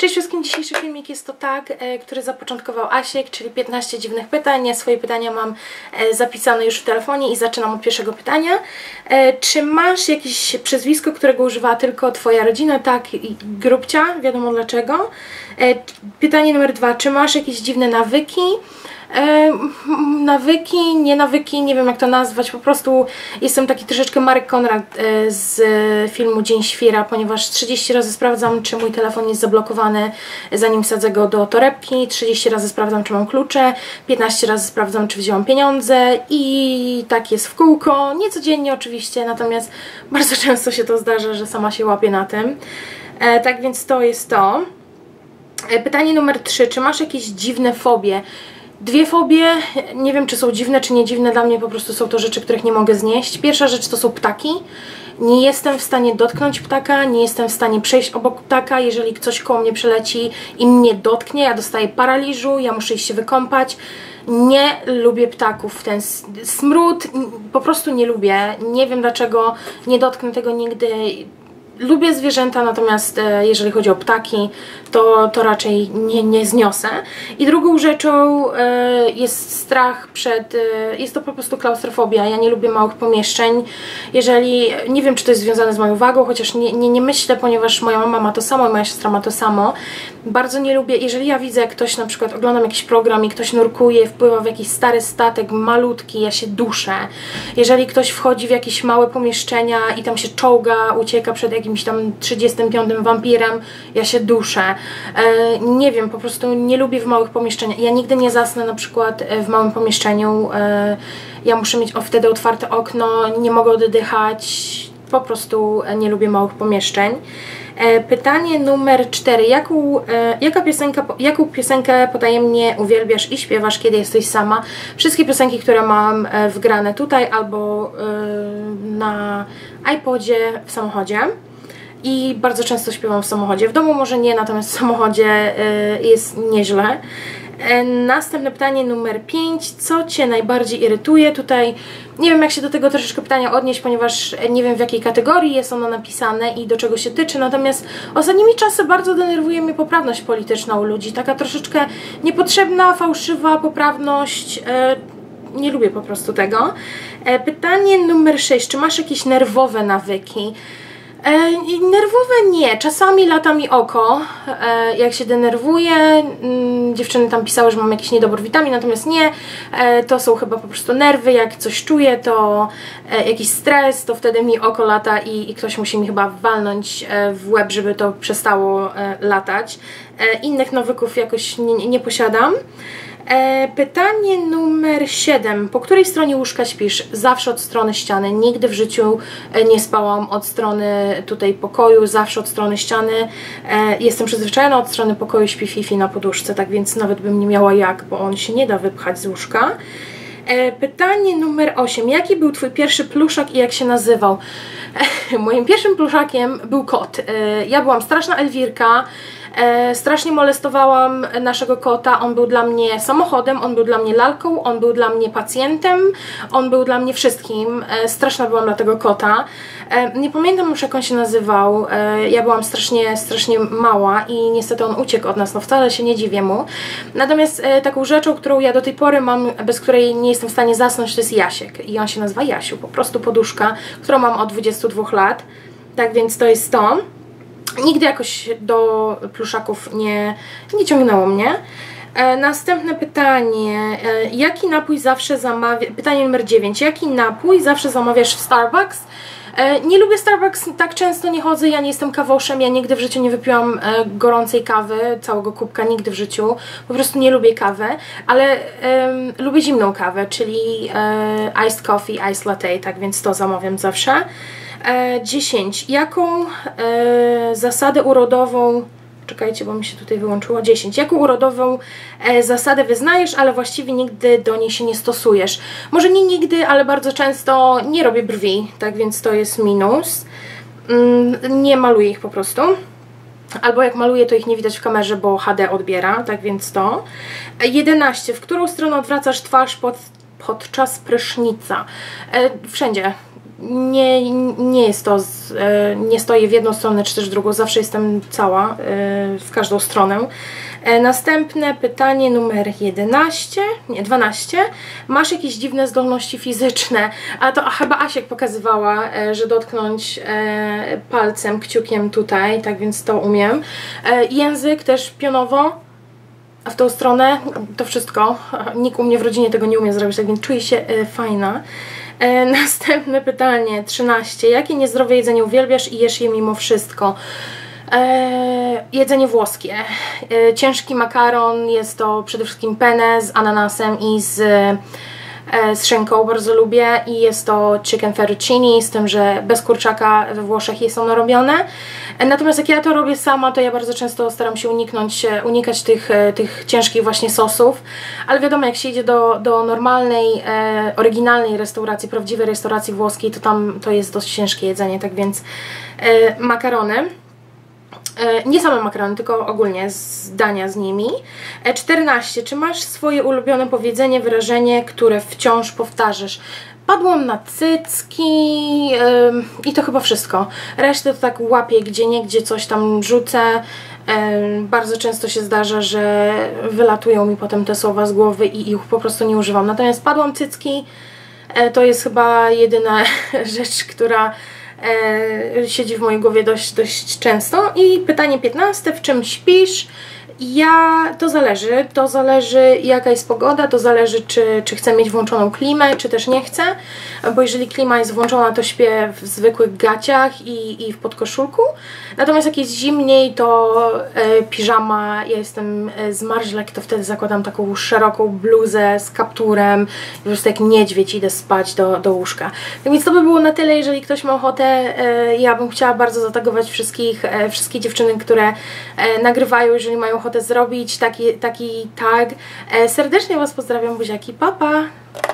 Cześć wszystkim, dzisiejszy filmik jest to tag, e, który zapoczątkował Asiek, czyli 15 dziwnych pytań. Ja swoje pytania mam e, zapisane już w telefonie i zaczynam od pierwszego pytania. E, czy masz jakieś przezwisko, którego używała tylko Twoja rodzina? Tak, i grubcia, wiadomo dlaczego. Pytanie numer dwa, czy masz jakieś dziwne nawyki? E, nawyki, nie nawyki, nie wiem jak to nazwać, po prostu jestem taki troszeczkę Marek Konrad e, z filmu Dzień Świra, ponieważ 30 razy sprawdzam, czy mój telefon jest zablokowany, zanim wsadzę go do torebki, 30 razy sprawdzam, czy mam klucze, 15 razy sprawdzam, czy wziąłam pieniądze i tak jest w kółko, nie codziennie oczywiście, natomiast bardzo często się to zdarza, że sama się łapię na tym. E, tak więc to jest to. Pytanie numer 3. Czy masz jakieś dziwne fobie? Dwie fobie, nie wiem czy są dziwne czy nie dziwne, dla mnie po prostu są to rzeczy, których nie mogę znieść. Pierwsza rzecz to są ptaki. Nie jestem w stanie dotknąć ptaka, nie jestem w stanie przejść obok ptaka, jeżeli ktoś koło mnie przeleci i mnie dotknie, ja dostaję paraliżu, ja muszę iść się wykąpać. Nie lubię ptaków, ten smród po prostu nie lubię, nie wiem dlaczego, nie dotknę tego nigdy, lubię zwierzęta, natomiast e, jeżeli chodzi o ptaki, to, to raczej nie, nie zniosę. I drugą rzeczą e, jest strach przed, e, jest to po prostu klaustrofobia. Ja nie lubię małych pomieszczeń. Jeżeli, nie wiem czy to jest związane z moją wagą, chociaż nie, nie, nie myślę, ponieważ moja mama ma to samo i moja siostra ma to samo. Bardzo nie lubię, jeżeli ja widzę jak ktoś na przykład oglądam jakiś program i ktoś nurkuje, wpływa w jakiś stary statek, malutki, ja się duszę. Jeżeli ktoś wchodzi w jakieś małe pomieszczenia i tam się czołga, ucieka przed jakimś tam 35 wampirem, ja się duszę. E, nie wiem, po prostu nie lubię w małych pomieszczeniach. Ja nigdy nie zasnę na przykład e, w małym pomieszczeniu. E, ja muszę mieć wtedy otwarte okno, nie mogę oddychać. Po prostu nie lubię małych pomieszczeń. Pytanie numer 4. Jaką, jaka piosenka, jaką piosenkę potajemnie uwielbiasz i śpiewasz, kiedy jesteś sama? Wszystkie piosenki, które mam wgrane tutaj albo na iPodzie w samochodzie i bardzo często śpiewam w samochodzie. W domu może nie, natomiast w samochodzie jest nieźle. E, następne pytanie numer 5. Co Cię najbardziej irytuje? Tutaj nie wiem jak się do tego troszeczkę pytania odnieść, ponieważ nie wiem w jakiej kategorii jest ono napisane i do czego się tyczy, natomiast ostatnimi czasy bardzo denerwuje mnie poprawność polityczna u ludzi. Taka troszeczkę niepotrzebna, fałszywa poprawność. E, nie lubię po prostu tego. E, pytanie numer 6. Czy masz jakieś nerwowe nawyki? E, nerwowe nie, czasami lata mi oko, e, jak się denerwuję, mm, dziewczyny tam pisały, że mam jakiś niedobór witamin, natomiast nie, e, to są chyba po prostu nerwy, jak coś czuję, to e, jakiś stres, to wtedy mi oko lata i, i ktoś musi mi chyba walnąć e, w łeb, żeby to przestało e, latać. innych nawyków jakoś nie, nie posiadam. E, pytanie numer 7. Po której stronie łóżka śpisz? Zawsze od strony ściany. Nigdy w życiu e, nie spałam od strony tutaj pokoju, zawsze od strony ściany. E, jestem przyzwyczajona od strony pokoju, śpi Fifi na poduszce, tak więc nawet bym nie miała jak, bo on się nie da wypchać z łóżka. Pytanie numer 8. Jaki był Twój pierwszy pluszak i jak się nazywał? Moim pierwszym pluszakiem był kot. Ja byłam straszna Elwirka. E, strasznie molestowałam naszego kota, on był dla mnie samochodem, on był dla mnie lalką, on był dla mnie pacjentem, on był dla mnie wszystkim. E, straszna byłam dla tego kota. E, nie pamiętam już jak on się nazywał, e, ja byłam strasznie, strasznie mała i niestety on uciekł od nas, no wcale się nie dziwię mu. Natomiast e, taką rzeczą, którą ja do tej pory mam, bez której nie jestem w stanie zasnąć, to jest Jasiek i on się nazywa Jasiu, po prostu poduszka, którą mam od 22 lat. Tak więc to jest to. Nigdy jakoś do pluszaków nie, nie ciągnęło mnie. E, następne pytanie. E, jaki napój zawsze zamawiasz? Pytanie numer 9. Jaki napój zawsze zamawiasz w Starbucks? E, nie lubię Starbucks, tak często nie chodzę, ja nie jestem kawoszem, ja nigdy w życiu nie wypiłam gorącej kawy, całego kubka, nigdy w życiu, po prostu nie lubię kawy, ale lubię zimną kawę, czyli iced coffee, iced latte, tak więc to zamawiam zawsze. 10. E, Jaką e, zasadę urodową czekajcie, bo mi się tutaj wyłączyło 10. Jaką urodową e, zasadę wyznajesz, ale właściwie nigdy do niej się nie stosujesz? Może nie nigdy, ale bardzo często nie robię brwi, tak więc to jest minus. Mm, nie maluję ich po prostu. Albo jak maluję, to ich nie widać w kamerze, bo HD odbiera, tak więc to. 11. W którą stronę odwracasz twarz pod, podczas prysznica? E, wszędzie nie, nie jest to, z, e, nie stoję w jedną stronę czy też w drugą, zawsze jestem cała e, w każdą stronę. E, następne pytanie numer 11, nie 12. Masz jakieś dziwne zdolności fizyczne? A to a chyba Asiek pokazywała, że dotknąć palcem, kciukiem tutaj, tak więc to umiem. Język też pionowo, a w tą stronę to wszystko. Nikt u mnie w rodzinie tego nie umie zrobić, tak więc czuję się fajna. E, następne pytanie, 13. Jakie niezdrowe jedzenie uwielbiasz i jesz je mimo wszystko? E, jedzenie włoskie. E, ciężki makaron, jest to przede wszystkim penne z ananasem i z, e, z szynką, bardzo lubię. I jest to chicken fettuccine, z tym, że bez kurczaka we Włoszech jest ono robione. E, natomiast jak ja to robię sama, to ja bardzo często staram się uniknąć, unikać tych, e, tych ciężkich właśnie sosów. Ale wiadomo, jak się idzie do, do normalnej, e, oryginalnej restauracji, prawdziwej restauracji włoskiej, to tam to jest dość ciężkie jedzenie, tak więc e, makarony. E, Nie same makarony, tylko ogólnie z dania z nimi. E, 14. Czy masz swoje ulubione powiedzenie, wyrażenie, które wciąż powtarzasz? Padłam na cycki ym, i to chyba wszystko. Resztę to tak łapię gdzie nie, gdzie coś tam rzucę. Ym, bardzo często się zdarza, że wylatują mi potem te słowa z głowy i ich po prostu nie używam. Natomiast padłam cycki e, to jest chyba jedyna rzecz, która e, siedzi w mojej głowie dość, dość często. I pytanie 15. W czym śpisz? Ja, to zależy, to zależy jaka jest pogoda, to zależy czy, czy chcę mieć włączoną klimę, czy też nie chcę, bo jeżeli klima jest włączona, to śpię w zwykłych gaciach i, i w podkoszulku, natomiast jak jest zimniej, to e, piżama, ja jestem e, zmarzlek, to wtedy zakładam taką szeroką bluzę z kapturem po prostu jak niedźwiedź idę spać do, do łóżka. Tak więc to by było na tyle, jeżeli ktoś ma ochotę, e, ja bym chciała bardzo zatagować wszystkich, e, wszystkie dziewczyny, które nagrywają, jeżeli mają ochotę zrobić taki, taki tag. E, serdecznie Was pozdrawiam, buziaki, papa! Pa.